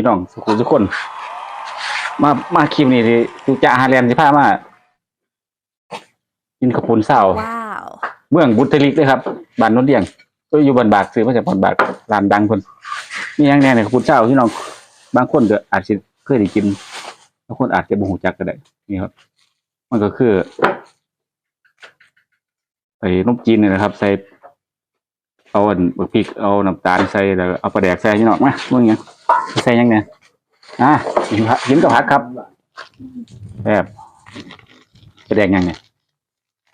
พี่น้องสุขุมทุกคน มามาคลิปนี้ที่จูจ่าฮาแลนด์สิพามากินข้าวปุ้นเศร้าว้าวเมืองบุตริกเลยครับบ้านโนนเดียงก็อยู่บ้านบากซื้อมาจากบ้านบากร้านดังคนมีอย่างแน่เนี่ยข้าวปุ้นเศร้าพี่น้องบางคนก็อาจจะเคยได้กินบางคนอาจจะบ่ฮู้จักก็ได้นี่ครับ มันก็คือไอ้นมจีนเนี่ยนะครับ ใส่เอาอันบักพริกเอาน้ำตาลใส่แล้วเอาปลาแดกใส่พี่น้องมาเมื่อไง ใส่ยังไงอะกินผักกินกับผักครับแบบปลาแดกยังไง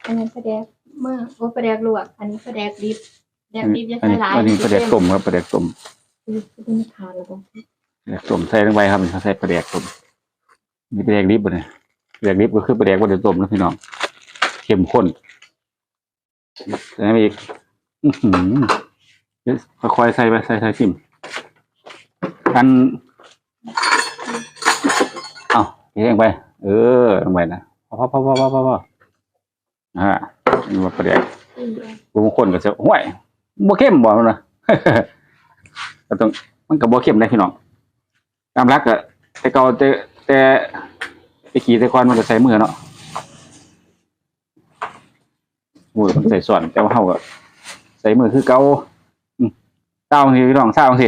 อันนั้นปลาแดกเมื่อว่าปลาแดกลวกอันนี้ปลาแดกดิบแดกดิบจะอันใส่นี้หลายอันนี้ปลาแดกต้มครับปลาแดกต้มเป็นทานแล้วก็ปลาแดกต้มใส่ลงไปครับเขาใส่ปลาแดกต้มนี่ปลาแดกดิบบ่เนี่ยปลาแดกดิบก็คือปลาแดกปลาแดกต้มนะพี่น้องเข้มข้นใส่ไปอีก อื้อหือเดี๋ยวค่อยๆใส่ไปใส่ใส่ชิม อันเอาเทลงไป เออลงไปนะพอพอพอพอพอพอพออ่านี่ว่าปลาแดกบางคนก็จะห้วยบ่เข้มบ่นนะก็ต้องมันก็บ่เข้มได้พี่น้องตามรักก็แต่เก่าแต่แต่ไปขี่แต่ก่อนมันก็ใส่มือเนาะมือมันใส่ส่วนแต่ว่าเฮาก็ใส่มือคือเก่าเก้าสิพี่น้องเก้าสิ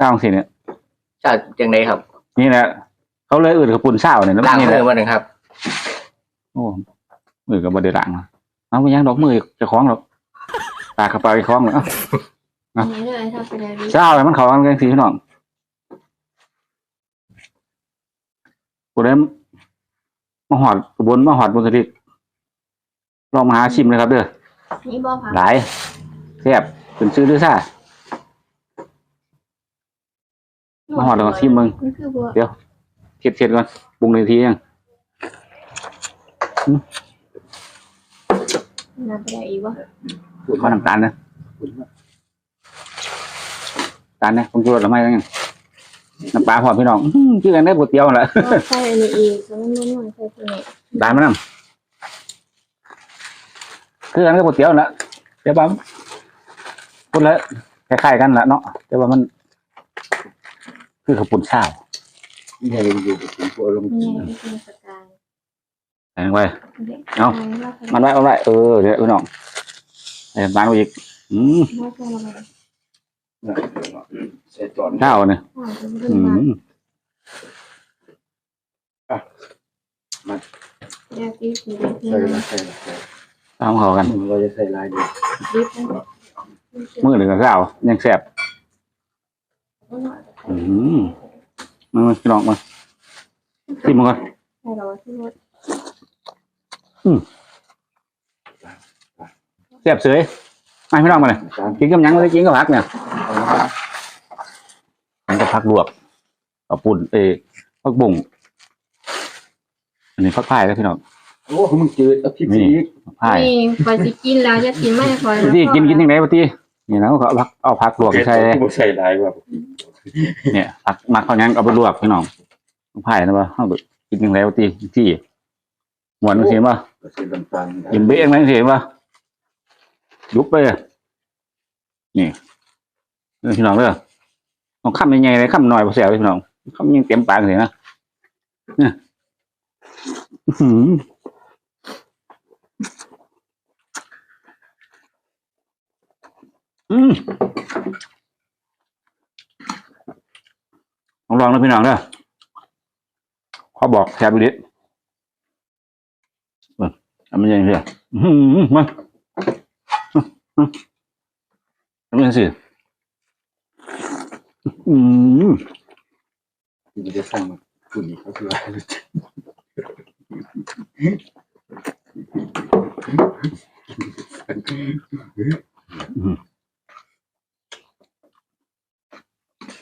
เก้าสิเนี่ยชาติจังไดครับนี่แหละเขาเลยอื่นกับปุ่นเช้าเนี่ยแล้วล้างนี่แหมืละอมาหนึ่งครับโอ้มือก็บ่ได้ล้างนะเอาไปยังดอกมือเจะคล้าของหรอกตากกระเป๋าไปคล้องเลยเอ้าอันนี้เลยถ้าปลาแดกดิบเช้าเลยมันเขากันกันสีพี่น้องกูได้มาหอดกระบวนมาหอดบนสลิดลองมาหาชิมเลยครับเด้อ นี่บ่ผักหลายแซ่บเป็นซื้อหรือซ่า มาหอดแล้วก็ชิมมึงนี่คือบัวเทียดเทียดก่อนปรุงในทียังน้ำปลาแดกอีกวะข้าวน้ำตาลนะตาลนะผมชูรสหรือไม่แล้วไงน้ำปลาหอมพี่น้องอื้อหือชื่อกันได้ก๋วยเตี๋ยวนั่นแหละเอาใส่อันนี้อีกแล้วมันนุ่มๆใส่ตัวนี้ตามมานั่งคือกันกับก๋วยเตี๋ยวนั่นแหละเดี๋ยวปั๊มพูดแล้วคล้ายๆกันแหละเนาะแต่ว่ามัน คือข้าวปุ้นข้าวนี่ยังอยู่ถึงตัวลงนี่ไงที่เป็นสกายใส่ลงไปเอา มันไว้มันไว้เออเดี๋ยวพี่น้องใส่น้ำตาลไปอีกอืมไม่ใช่เราไม่ได้ใส่ตอนข้าวเนี่ยอ๋อเป็นอืเรื่องมแดกดิบนี่เป็นใส่เรื่องละใส่ละใส่ตามเขากัน เราจะใส่ลายเดียวดิบนั่นแหละมือหนึ่งกับข้าวยังแซ่บ อืมมามาพี่น้องมาชิมมันก่อนใช่เราที่รถแซ่บเสยมาพี่น้องมาเลยตามกินกับหยังเลยกินกับผักเนี่ยมันก็ผักลวกกับปุ่นเอ้ยผักบุ้งอันนี้ผักพายแล้วพี่น้องโอ้มึงจืดเอาพริกอีกผักพายนี่คอยสิกินแล้วจะกินไม่คอยที่กินกินยังไงปะที่นี่นะก็เอาผักเอาผักลวกใส่ใส่ลายว่า เนี่ยผักมักเขายังเอาไปลวกพี่น้องผักพายนะป่ะเอาไปกินยังไงปะที่ที่หวานมันเสียป่ะใส่น้ำตาลกินเบี้ยงไหมเสียป่ะยุบไปอะนี่เรื่องพี่น้องเด้อต้องคำยังไงเลยคำหน่อยพอเสียพี่น้องคำยังเต็มปากเลยนะเนี่ยอื้อหืออืม ลองนะพี่น้องเด้อเขาบอกแทบดิเออทำมันยังไงเนี่ยอื้อหือมาทำยังไงสิอืมที่จะสั่งคุณนี่เขาคือว่า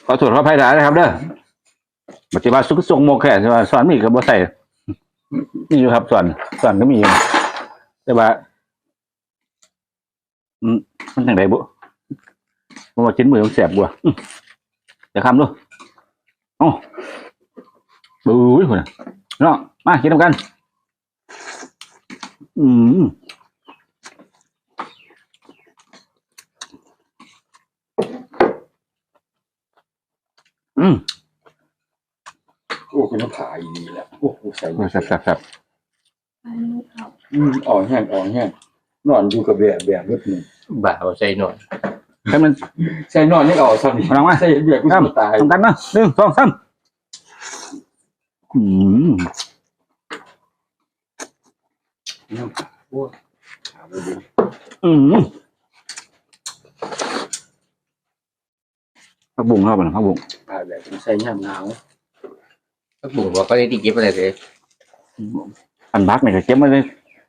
ขอตรวจขออภัยหลายนะครับเด้อ ปฏิบัติสุขทรงโมแค่ใช่ไหมสอนมีกับบ่ใส่มีอยู่ครับสอนสอนก็มีอยู่แต่ว่ามมันทางไหนบุมันว่าชิ้นมือมันแสบบัวอื้อเดี๋ยวคำดูโอ้บุ้ยคนน่ะเนาะมากินน้ำกัน อืมอืม เป็นน้ำขายดีแหละโอ้โหใส่โอ้ยแซ่บแซ่บแซ่บอันนี้เขาอืมอ่อนแห้งอ่อนแห้งนอนอยู่กับแบบแบบเบิดนี่บ่าวใส่หน่อยให้มัน ใส่นอนนี่อ่อนซ้ำนี่เอาลงมา ใส่แบบกูครับตายทำกันนะหนึ่งสองสามอืมน้ำขาโอ้ขาบ่ดีอืมผักบุ้งเข้าไปนะผักบุ้งขาแบบใส่ย่ำหนาว ก็บุ๋งว่าเขาได้ที่เก็บอะไรเลยอันพักเนี่ยก็เก็บมาใน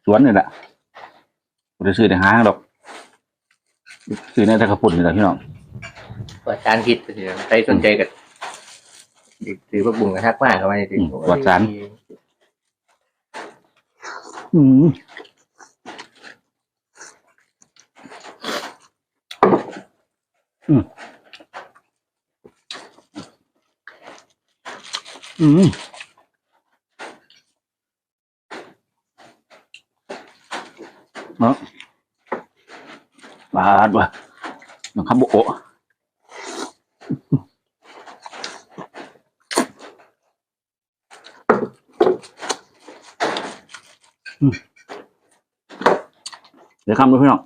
สวนนี่แหละไม่ได้ซื้อในห้างหรอกซื้อในตะกระปุ่นนี่แหละพี่น้องว่าจานผิดใครสนใจกันถือว่าบุ๋งกระทักมากเข้ามาในถึงอืมอืม อืมเนาะบาดว่ะน้องคำโบโอเดี๋ยวคำด้วยพี่น้อง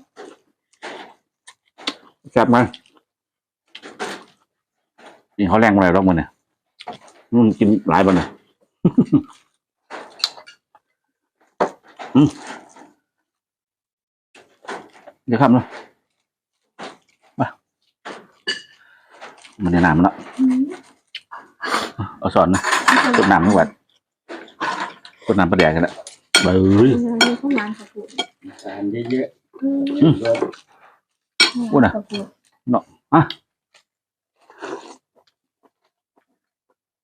แซ่บไหมกินเขาแรงมาเลยรอบมันเนี่ย มันกินหลายบันเนี่ยอืมเดี๋ยวคำด้วยมามันในน้ำมันเนาะอืมเอาสอนนะต้นน้ำนี่หวัดต้นน้ำประเดี๋ยวกันละเบ้ยอันนี้ข้าวหวานกระปุกจานเยอะอืมอืมๆแล้วพูดน่ะกระปุกเนาะอะ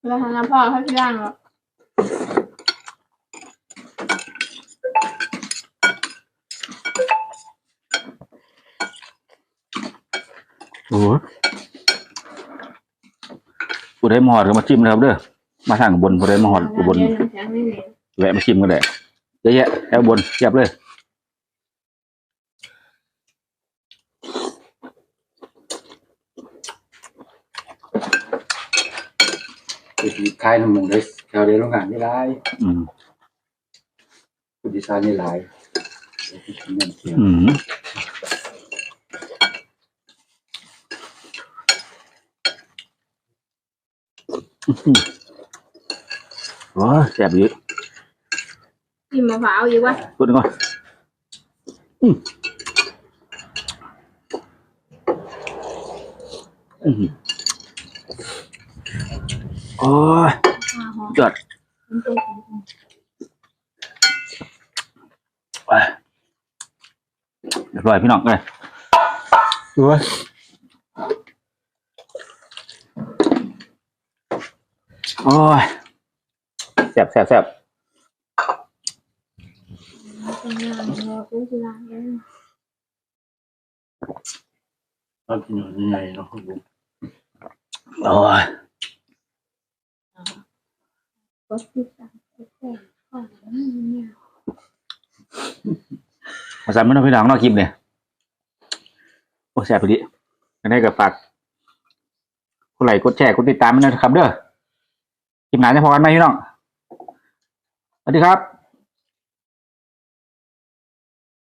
แล้วทางน้ำพ่อเขาที่ร่างหรอโอ้ยผู้ใดมาหอดก็มาจิ้มนะครับเด้อ มาทางบนผู้ใดมาหอดอุบนเรียนน้ำแข็งไม่เหลว แวะมาชิมกันเลยเยอะแยะแถวบนเทียบเลย ไปที่คายน้ำมันเลยแถวเดียวโรงงานนี่หลายอืมผู้ดีไซน์นี่หลายเดี๋ยวไปทำนั่นเทียมอืมโอ้ยแซ่บดีกินมะพร้าวอยู่วะพูดก่อนอืมอืม โอ้ยอ่าหอมยอดมันเป็นสีไปเรียบร้อยพี่น้องเลยดูไว้โอ้ยแซ่บแซ่บแซ่บเป็นงานเราเป็นกีฬาเลยตอนกินอยู่ยังไงเนาะคุณลุงโอ้ย ก็ที่สามก็แค่ข้อนี้เนี่ยมาสั่นไม่ต้องพี่น้องนอกคลิปเนี่ยโอ้แสบไปดิอันนี้ก็ฝากกดไลค์กดแชร์กดติดตามมันนะครับเด้อคลิปหนาจะพอกันไหมพี่น้อง สวัสดีครับ